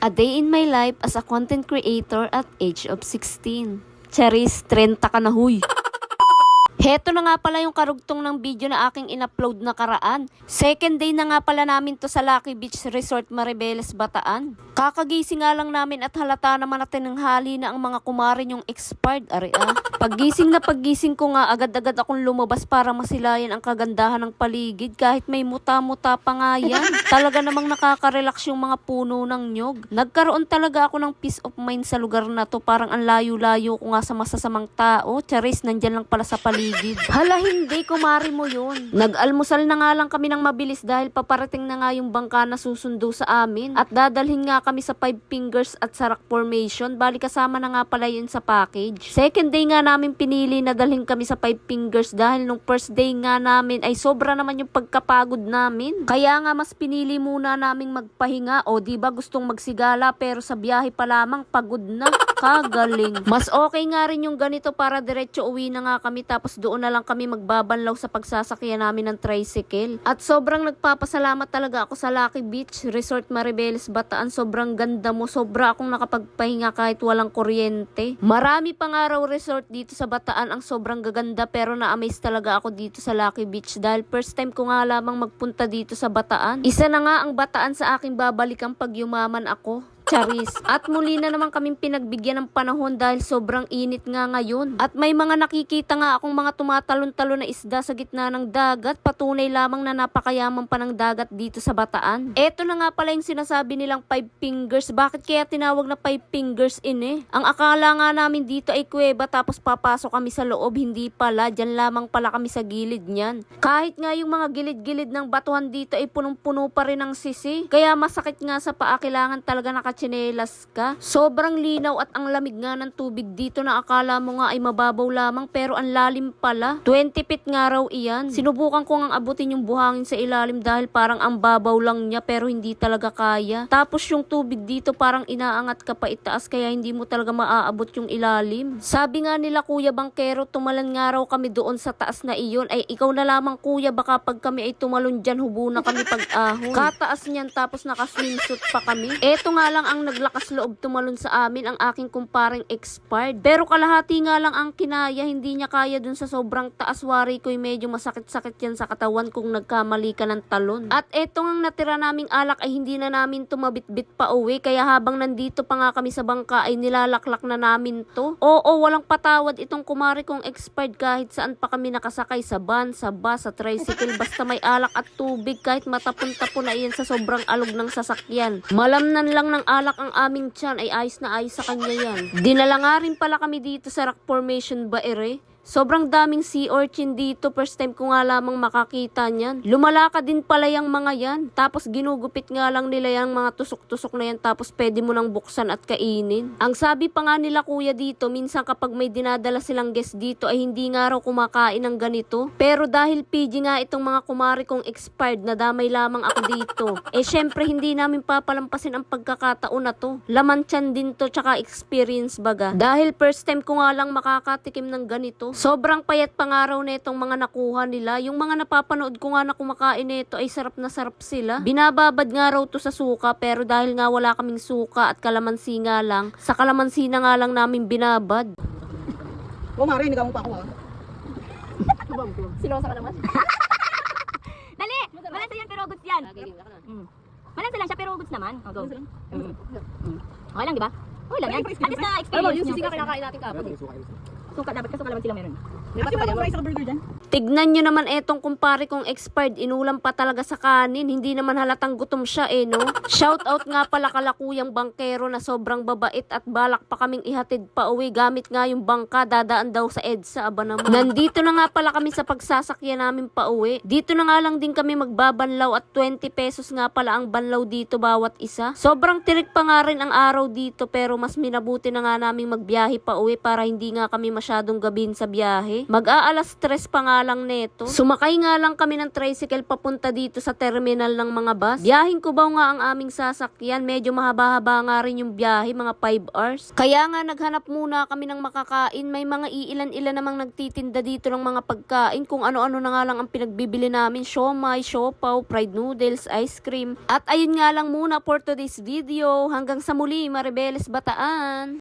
A Day in My Life as a Content Creator at age of 16. Charis, 30 ka na huy. Heto na nga pala yung karugtong ng video na aking in-upload na karaan. Second day na nga pala namin to sa Lucky Beach Resort Maribeles, Bataan. Kakagising nga lang namin at halata naman natin ng hali na ang mga kumarin yung expired, ari ah. Paggising na paggising ko nga, agad-agad akong lumabas para masilayan ang kagandahan ng paligid kahit may muta-muta pa nga yan. Talaga namang nakaka-relax yung mga puno ng nyog. Nagkaroon talaga ako ng peace of mind sa lugar na to. Parang ang layo-layo ko nga sa masasamang tao. Charis, nandyan lang pala sa paligid. Hala, hindi, kumari mo yun. Nag-almusal na nga lang kami ng mabilis dahil paparating na nga yung bangka na susundo sa amin. At dadalhin nga kami sa Five Fingers at Sarak Formation. Bali kasama na nga pala yun sa package. Second day nga namin pinili na dalhin kami sa Five Fingers dahil nung first day nga namin ay sobra naman yung pagkapagod namin. Kaya nga mas pinili muna naming magpahinga o di ba gustong magsigala pero sa biyahe pa lamang pagod na. Kagaling. Mas okay nga rin yung ganito para diretso uwi na nga kami tapos doon na lang kami magbabanlaw sa pagsasakyan namin ng tricycle. At sobrang nagpapasalamat talaga ako sa Lucky Beach Resort Maribeles Bataan. Sobrang ganda mo. Sobra akong nakapagpahinga kahit walang kuryente. Marami pang araw resort dito sa Bataan ang sobrang gaganda pero na-amaze talaga ako dito sa Lucky Beach dahil first time ko nga lamang magpunta dito sa Bataan. Isa na nga ang Bataan sa aking babalikan pag yumaman ako. Charis. At muli na naman kaming pinagbigyan ng panahon dahil sobrang init nga ngayon. At may mga nakikita nga akong mga tumatalon-talon na isda sa gitna ng dagat. Patunay lamang na napakayaman pa ng dagat dito sa Bataan. Eto na nga pala yung sinasabi nilang five fingers. Bakit kaya tinawag na five fingers in eh? Ang akala nga namin dito ay kuweba tapos papasok kami sa loob. Hindi pala. Diyan lamang pala kami sa gilid niyan. Kahit nga yung mga gilid-gilid ng batuhan dito ay punong-puno pa rin ng sisi. Kaya masakit nga sa paa. Kailangan talaga nakatsinelas ka. Sobrang linaw at ang lamig nga ng tubig dito na akala mo nga ay mababaw lamang pero ang lalim pala. 20 feet nga raw iyan. Sinubukan ko ngang abutin yung buhangin sa ilalim dahil parang ang babaw lang niya pero hindi talaga kaya. Tapos yung tubig dito parang inaangat ka pa itaas kaya hindi mo talaga maaabot yung ilalim. Sabi nga nila Kuya Bangkero, tumalan nga raw kami doon sa taas na iyon. Ay ikaw na lamang Kuya, baka pag kami ay tumalon dyan, hubo na kami pag ahon. Kataas niyan tapos naka-swimsuit pa kami. Eto nga lang ang naglakas loob tumalon sa amin ang aking kumparing expired. Pero kalahati nga lang ang kinaya, hindi niya kaya dun sa sobrang taas wari ko'y medyo masakit-sakit yan sa katawan kung nagkamali ka ng talon. At eto nga natira naming alak ay hindi na namin tumabitbit pa uwi kaya habang nandito pa nga kami sa bangka ay nilalaklak na namin to. Oo, walang patawad itong kumari kong expired kahit saan pa kami nakasakay sa van, sa bus, sa tricycle basta may alak at tubig kahit matapon-tapon na iyan sa sobrang alog ng sasakyan. Malamnan lang ng alak ang aming tiyan ay ayos na ayos sa kanya yan. Dinala nga rin pala kami dito sa rock formation ba ere? Sobrang daming sea urchin dito. First time ko nga lamang makakita niyan. Lumalaka din pala yung mga yan. Tapos ginugupit nga lang nila yung mga tusok-tusok na yan. Tapos pwede mo nang buksan at kainin. Ang sabi pa nga nila kuya dito, minsan kapag may dinadala silang guest dito ay hindi nga raw kumakain ng ganito. Pero dahil PG nga itong mga kumari kong expired na damay lamang ako dito. eh syempre hindi namin papalampasin ang pagkakataon na to. Laman tiyan din to tsaka experience baga. Dahil first time ko nga lang makakatikim ng ganito. Sobrang payat pa nga raw netong mga nakuha nila. Yung mga napapanood ko nga na kumakain nito ay sarap na sarap sila. Binababad nga raw to sa suka pero dahil nga wala kaming suka at kalamansi nga lang, sa kalamansi na nga lang namin binabad. Oo, Mare, hindi ka mo pa ako ha. Silosa ka naman. Dali! Malansa yan pero goods yan. Mm. Malansa lang siya pero goods naman. Oh, go. Mm. Okay lang, di ba? Okay lang yan. At least na experience nyo. kinakain natin kapag. Suka, dapat ka suka naman sila meron. Di ba tayo sa burger dyan? Tignan nyo naman etong kumpare kong expired. Inulam pa talaga sa kanin. Hindi naman halatang gutom siya eh, no? Shout out nga pala kala kuyang bangkero na sobrang babait at balak pa kaming ihatid pa uwi. Gamit nga yung bangka, dadaan daw sa EDSA. Aba naman. Nandito na nga pala kami sa pagsasakyan namin pa uwi. Dito na nga lang din kami magbabanlaw at 20 pesos nga pala ang banlaw dito bawat isa. Sobrang tirik pa nga rin ang araw dito pero mas minabuti na nga namin magbiyahe pa uwi para hindi nga kami masyadong gabin sa biyahe. Mag-aalas stress pa nga lang neto. Sumakay nga lang kami ng tricycle papunta dito sa terminal ng mga bus. Biyahin ko ba nga ang aming sasakyan? Medyo mahaba-haba nga rin yung biyahe, mga 5 hours. Kaya nga naghanap muna kami ng makakain. May mga iilan-ilan namang nagtitinda dito ng mga pagkain. Kung ano-ano na nga lang ang pinagbibili namin. Siomay, siopaw, fried noodles, ice cream. At ayun nga lang muna for today's video. Hanggang sa muli, Maribeles Bataan.